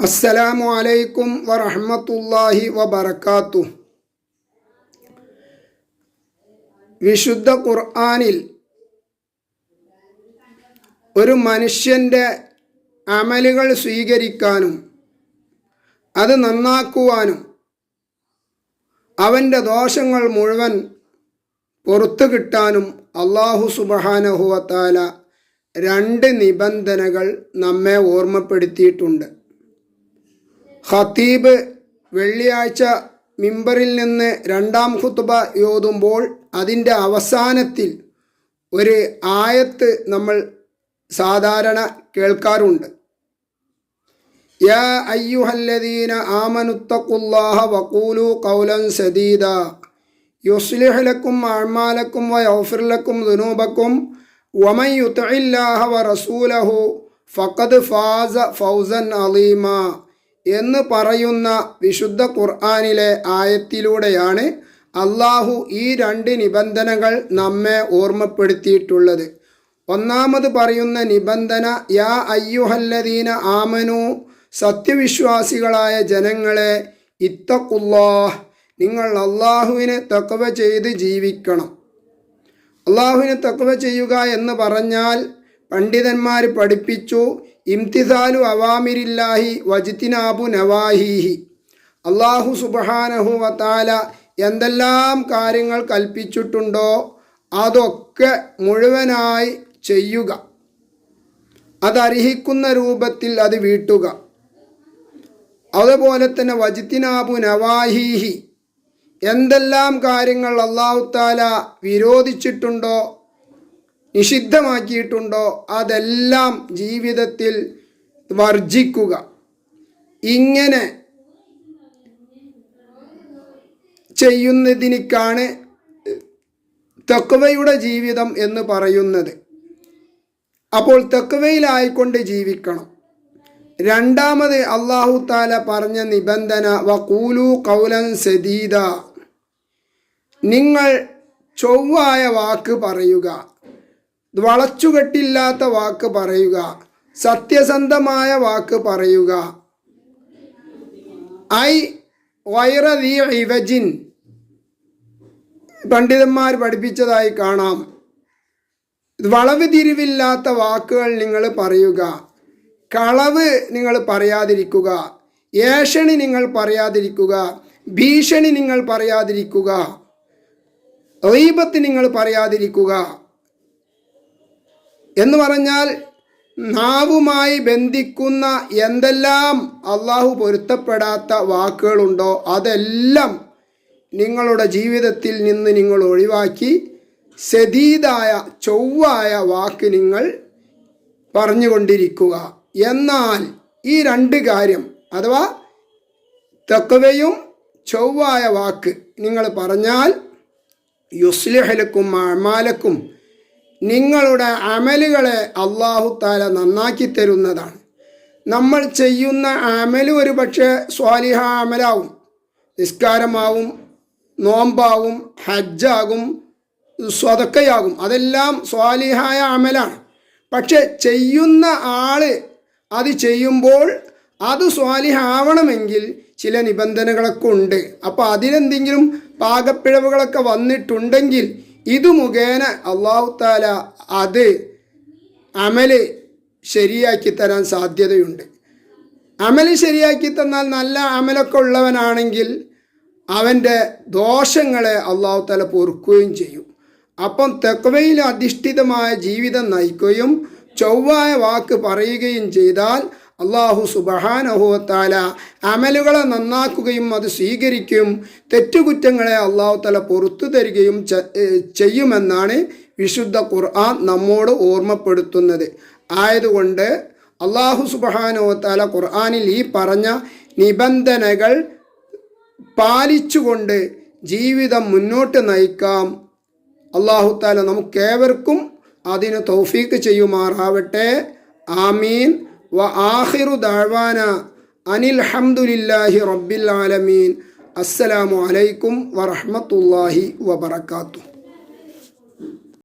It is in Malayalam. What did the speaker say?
അസ്സലാമു അലൈക്കും വറഹ്മത്തുള്ളാഹി വബർക്കാത്തു വിശുദ്ധ ഖുർആാനിൽ ഒരു മനുഷ്യന്റെ അമലുകൾ സ്വീകരിക്കാനും അത് നന്നാക്കുവാനും അവന്റെ ദോഷങ്ങൾ മുഴുവൻ പുറത്തു കിട്ടാനും അള്ളാഹു സുബഹാനഹുവത്താല രണ്ട് നിബന്ധനകൾ നമ്മെ ഓർമ്മപ്പെടുത്തിയിട്ടുണ്ട്. ഖത്തീബ് വെള്ളിയാഴ്ച മിമ്പറിൽ നിന്ന് രണ്ടാം ഖുത്തുബ യോതുമ്പോൾ അതിന്റെ അവസാനത്തിൽ ഒരു ആയത്ത് നമ്മൾ സാധാരണ കേൾക്കാറുണ്ട്. യാ അയ്യുഹല്ലദീന ആമനുത്തഖുല്ലാഹ വഖൂലു ഖൗലൻ സദീദ. യുസ്ലിഹ് ലക്കും അഅ്മാലക്കും വയഗ്ഫിർ ലക്കും ദുനൂബക്കും വമൻ വ വറസൂലഹു ഫഖദ് ഫാസ ഫൗസൻ അലീമ. എന്ന് പറയുന്ന വിശുദ്ധ ഖുർആാനിലെ ആയത്തിലൂടെയാണ് അള്ളാഹു ഈ രണ്ട് നിബന്ധനകൾ നമ്മെ ഓർമ്മപ്പെടുത്തിയിട്ടുള്ളത്. ഒന്നാമത് പറയുന്ന നിബന്ധന യാ അയ്യുഹല്ലദീന ആമനു സത്യവിശ്വാസികളായ ജനങ്ങളെ ഇത്തക്കുല്ലാഹ് നിങ്ങൾ അള്ളാഹുവിനെ തക്കവ ചെയ്ത് ജീവിക്കണം. അള്ളാഹുവിനെ തക്കവ ചെയ്യുക എന്ന് പറഞ്ഞാൽ പണ്ഡിതന്മാർ പഠിപ്പിച്ചു ഇംതിസാലു അവാമിരില്ലാഹി വജിത്തിനാബു നവാഹിഹി. അള്ളാഹു സുബഹാനഹു വത്താല എന്തെല്ലാം കാര്യങ്ങൾ കൽപ്പിച്ചിട്ടുണ്ടോ അതൊക്കെ മുഴുവനായി ചെയ്യുക. അതർഹിക്കുന്ന രൂപത്തിൽ അത് വീട്ടുക. അതുപോലെ തന്നെ വജിത്തിനാബു നവാഹിഹി. എന്തെല്ലാം കാര്യങ്ങൾ അള്ളാഹു താല വിരോധിച്ചിട്ടുണ്ടോ നിഷിദ്ധമാക്കിയിട്ടുണ്ടോ? അതെല്ലാം ജീവിതത്തിൽ വർജിക്കുക. ഇങ്ങനെ ചെയ്യുന്നതിനിക്കാണ് തെക്കുവയുടെ ജീവിതം എന്ന് പറയുന്നത്. അപ്പോൾ തെക്കുവയിലായിക്കൊണ്ട് ജീവിക്കണം. രണ്ടാമത് അള്ളാഹു താല പറഞ്ഞ നിബന്ധന വകൂലു കൗലൻ സദീദ. നിങ്ങൾ ചൊവ്വായ വാക്ക് പറയുക. വളച്ചുകെട്ടില്ലാത്ത വാക്ക് പറയുക. സത്യസന്ധമായ വാക്ക് പറയുക. ഐ വൈറ ഇവജിൻ. പണ്ഡിതന്മാർ പഠിപ്പിച്ചതായി കാണാം. വളവ് തിരിവില്ലാത്ത വാക്കുകൾ നിങ്ങൾ പറയുക. കളവ് നിങ്ങൾ പറയാതിരിക്കുക. ഏഷണി നിങ്ങൾ പറയാതിരിക്കുക. ഭീഷണി നിങ്ങൾ പറയാതിരിക്കുക. റീപത്ത് നിങ്ങൾ പറയാതിരിക്കുക. എന്ന് പറഞ്ഞാൽ നാവുമായി ബന്ധിക്കുന്ന എന്തെല്ലാം അള്ളാഹു പൊരുത്തപ്പെടാത്ത വാക്കുകളുണ്ടോ അതെല്ലാം നിങ്ങളുടെ ജീവിതത്തിൽ നിന്ന് നിങ്ങൾ ഒഴിവാക്കി സതീതായ ചൊവ്വായ വാക്ക് നിങ്ങൾ പറഞ്ഞുകൊണ്ടിരിക്കുക. എന്നാൽ ഈ രണ്ട് കാര്യം അഥവാ തെക്കവയും ചൊവ്വായ വാക്ക് നിങ്ങൾ പറഞ്ഞാൽ യുസ്ലിഹലക്കും അമാലക്കും നിങ്ങളുടെ അമലുകളെ അള്ളാഹു താല നന്നാക്കി തരുന്നതാണ്. നമ്മൾ ചെയ്യുന്ന അമൽ ഒരു പക്ഷേ സ്വാലിഹ അമലാവും. നിസ്കാരമാവും നോമ്പാവും ഹജ്ജാകും സ്വതക്കയാകും. അതെല്ലാം സ്വാലിഹായ അമലാണ്. പക്ഷെ ചെയ്യുന്ന ആൾ അത് ചെയ്യുമ്പോൾ അത് സ്വാലിഹാവണമെങ്കിൽ ചില നിബന്ധനകളൊക്കെ ഉണ്ട്. അപ്പോൾ അതിനെന്തെങ്കിലും പാകപ്പിഴവുകളൊക്കെ വന്നിട്ടുണ്ടെങ്കിൽ ഇത് മുഖേന അള്ളാഹു താല അത് അമൽ ശരിയാക്കി തരാൻ സാധ്യതയുണ്ട്. അമൽ ശരിയാക്കി തന്നാൽ നല്ല അമലൊക്കെ ഉള്ളവനാണെങ്കിൽ അവന്റെ ദോഷങ്ങളെ അള്ളാഹു താല പൊറുക്കുകയും ചെയ്യും. അപ്പം തെക്കവയിൽ അധിഷ്ഠിതമായ ജീവിതം നയിക്കുകയും ചൊവ്വായ വാക്ക് പറയുകയും ചെയ്താൽ അള്ളാഹു സുബഹാനഹുവത്താല അമലുകളെ നന്നാക്കുകയും അത് സ്വീകരിക്കുകയും തെറ്റുകുറ്റങ്ങളെ അള്ളാഹു തല പുറത്തു തരികയും ചെയ്യുമെന്നാണ് വിശുദ്ധ ഖുർആൻ നമ്മോട് ഓർമ്മപ്പെടുത്തുന്നത്. ആയതുകൊണ്ട് അള്ളാഹു സുബഹാനുവത്താല ഖുർആാനിൽ ഈ പറഞ്ഞ നിബന്ധനകൾ പാലിച്ചുകൊണ്ട് ജീവിതം മുന്നോട്ട് നയിക്കാം. അള്ളാഹു താല നമുക്കേവർക്കും അതിന് തൗഫീക്ക് ചെയ്യുമാറാവട്ടെ. ആമീൻ. വ ആഹിറു ദാഴ്വാന അനിൽ ഹംദുലില്ലാഹി റബ്ബിൽ ആലമീൻ. അസ്സലാമു അലൈക്കും വറഹമത്തല്ലാഹി വബർക്കാത്തു